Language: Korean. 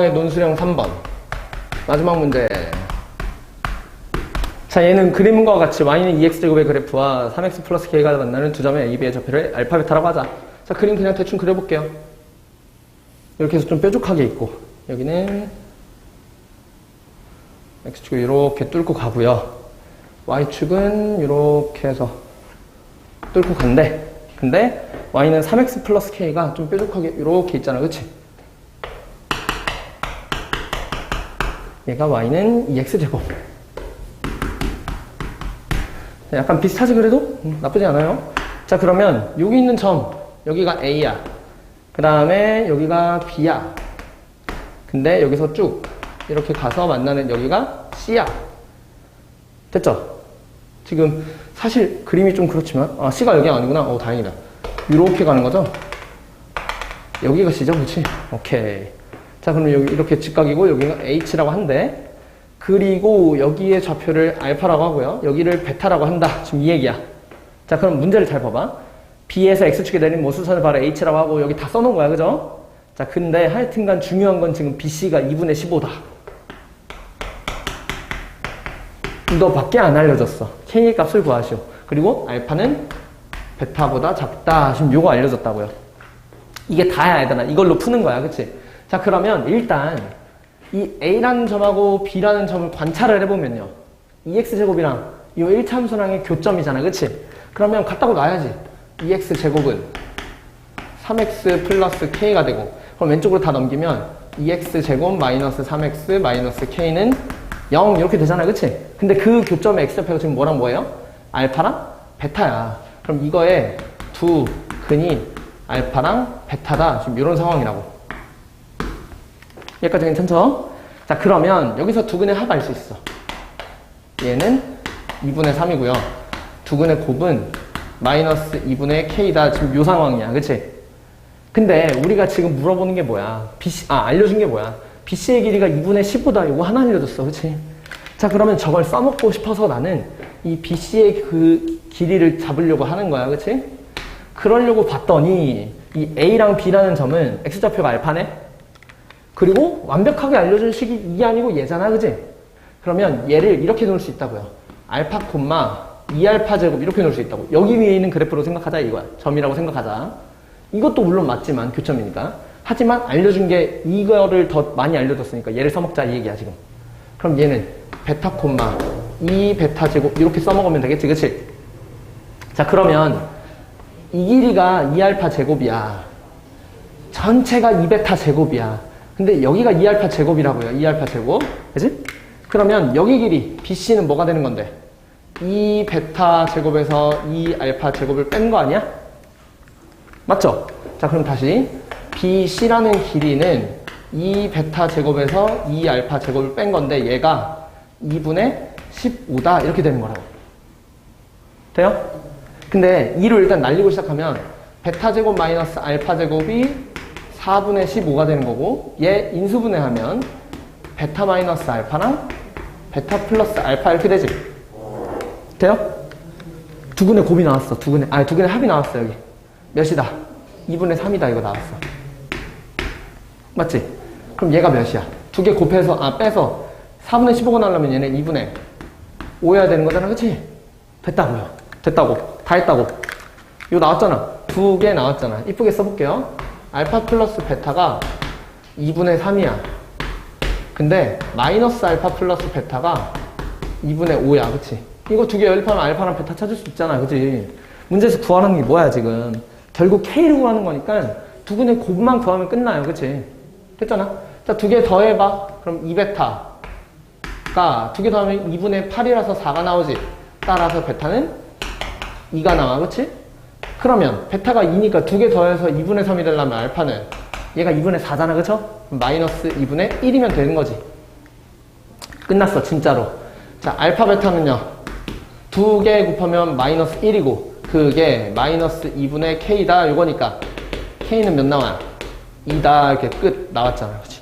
의 논술형 3번. 마지막 문제. 자, 얘는 그림과 같이 y는 2x제곱의 그래프와 3x 플러스 k가 만나는 두 점의 a, b의 좌표를 알파, 베타라고 하자. 자, 그림 그냥 대충 그려볼게요. 이렇게 해서 좀 뾰족하게 있고, 여기는 x축을 이렇게 뚫고 가고요. y축은 이렇게 해서 뚫고 간대. 근데 y는 3x 플러스 k가 좀 뾰족하게 이렇게 있잖아. 그치? 얘가 y는 2x제곱. 약간 비슷하지 그래도? 음, 나쁘지 않아요. 자 그러면 여기 있는 점 여기가 a야. 그 다음에 여기가 b야. 근데 여기서 쭉 이렇게 가서 만나는 여기가 c야. 됐죠? 지금 사실 그림이 좀 그렇지만 아 c가 여기 아니구나. 어 다행이다. 이렇게 가는 거죠? 여기가 c죠, 그렇지? 오케이. 자 그럼 여기 이렇게 직각이고 여기가 h라고 한대. 그리고 여기에 좌표를 알파라고 하고요. 여기를 베타라고 한다. 지금 이 얘기야. 자, 그럼 문제를 잘 봐봐. B에서 X축에 내린 모수선을 바로 H라고 하고 여기 다 써놓은 거야. 그죠? 자, 근데 하여튼간 중요한 건 지금 BC가 2분의 15다. 너밖에 안 알려줬어. K의 값을 구하시오. 그리고 알파는 베타보다 작다. 지금 요거 알려줬다고요. 이게 다야, 얘들아. 이걸로 푸는 거야. 그치? 자, 그러면 일단 이 A라는 점하고 B라는 점을 관찰을 해보면요. 2x제곱이랑 이 1참수랑의 교점이잖아. 그치? 그러면 같다고 놔야지. 2x제곱은 3x 플러스 k가 되고 그럼 왼쪽으로 다 넘기면 2x제곱 마이너스 3x 마이너스 k는 0 이렇게 되잖아. 그치? 근데 그 교점의 x좌표가 지금 뭐랑 뭐예요? 알파랑 베타야. 그럼 이거의 두 근이 알파랑 베타다. 지금 이런 상황이라고. 여기까지 괜찮죠? 자, 그러면 여기서 두근의 합 알 수 있어. 얘는 2분의 3이고요. 두근의 곱은 마이너스 2분의 k다. 지금 요 상황이야. 그치? 근데 우리가 지금 물어보는 게 뭐야? BC, 아, 알려준 게 뭐야? BC의 길이가 2분의 15다. 요거 하나 알려줬어. 그치? 자, 그러면 저걸 써먹고 싶어서 나는 이 BC의 그 길이를 잡으려고 하는 거야. 그치? 그러려고 봤더니 이 A랑 B라는 점은 X좌표가 알파네? 그리고 완벽하게 알려준 식이 이 아니고 얘잖아, 그지? 그러면 얘를 이렇게 놓을 수 있다고요. 알파 콤마 2알파 제곱 이렇게 놓을 수 있다고. 여기 위에 있는 그래프로 생각하자 이거야. 점이라고 생각하자. 이것도 물론 맞지만 교점이니까. 하지만 알려준 게 이거를 더 많이 알려줬으니까 얘를 써먹자 이 얘기야 지금. 그럼 얘는 베타 콤마 2 베타 제곱 이렇게 써먹으면 되겠지, 그치? 자 그러면 이 길이가 2알파 제곱이야. 전체가 2베타 제곱이야. 근데 여기가 2알파 제곱이라고요. 2알파 제곱. 그지? 그러면 여기 길이 BC는 뭐가 되는 건데? 2 베타 제곱에서 2 알파 제곱을 뺀 거 아니야? 맞죠? 자, 그럼 다시 BC라는 길이는 2 베타 제곱에서 2 알파 제곱을 뺀 건데 얘가 2분의 15다 이렇게 되는 거라고. 돼요? 근데 2로 일단 날리고 시작하면 베타 제곱 마이너스 알파 제곱이 4분의 15가 되는 거고 얘 인수분해하면 베타 마이너스 알파랑 베타 플러스 알파 이렇게 되지 돼요? 두 근의 곱이 나왔어 두 근의 아니 두 근의 합이 나왔어 여기 몇이다? 2분의 3이다 이거 나왔어 맞지? 그럼 얘가 몇이야? 두 개 곱해서 아 빼서 4분의 15가 나오려면 얘는 2분의 5여야 되는 거잖아 그치? 됐다고요 됐다고 다 했다고 이거 나왔잖아 두 개 나왔잖아 이쁘게 써볼게요 알파 플러스 베타가 2분의 3이야. 근데 마이너스 알파 플러스 베타가 2분의 5야. 그치? 이거 두 개 연립하면 알파랑 베타 찾을 수 있잖아. 그치? 문제에서 구하는 게 뭐야 지금? 결국 K를 구하는 거니까 두 분의 곱만 구하면 끝나요. 그치? 됐잖아? 자, 두 개 더해봐. 그럼 2베타가 두 개 더하면 2분의 8이라서 4가 나오지. 따라서 베타는 2가 나와. 그치? 그러면 베타가 2니까 두 개 더해서 2분의 3이 되려면 알파는 얘가 2분의 4잖아 그쵸? 마이너스 2분의 1이면 되는 거지 끝났어 진짜로 자 알파 베타는요 두 개 곱하면 마이너스 1이고 그게 마이너스 2분의 k다 요거니까 k는 몇 나와? 2다 이렇게 끝 나왔잖아 그치?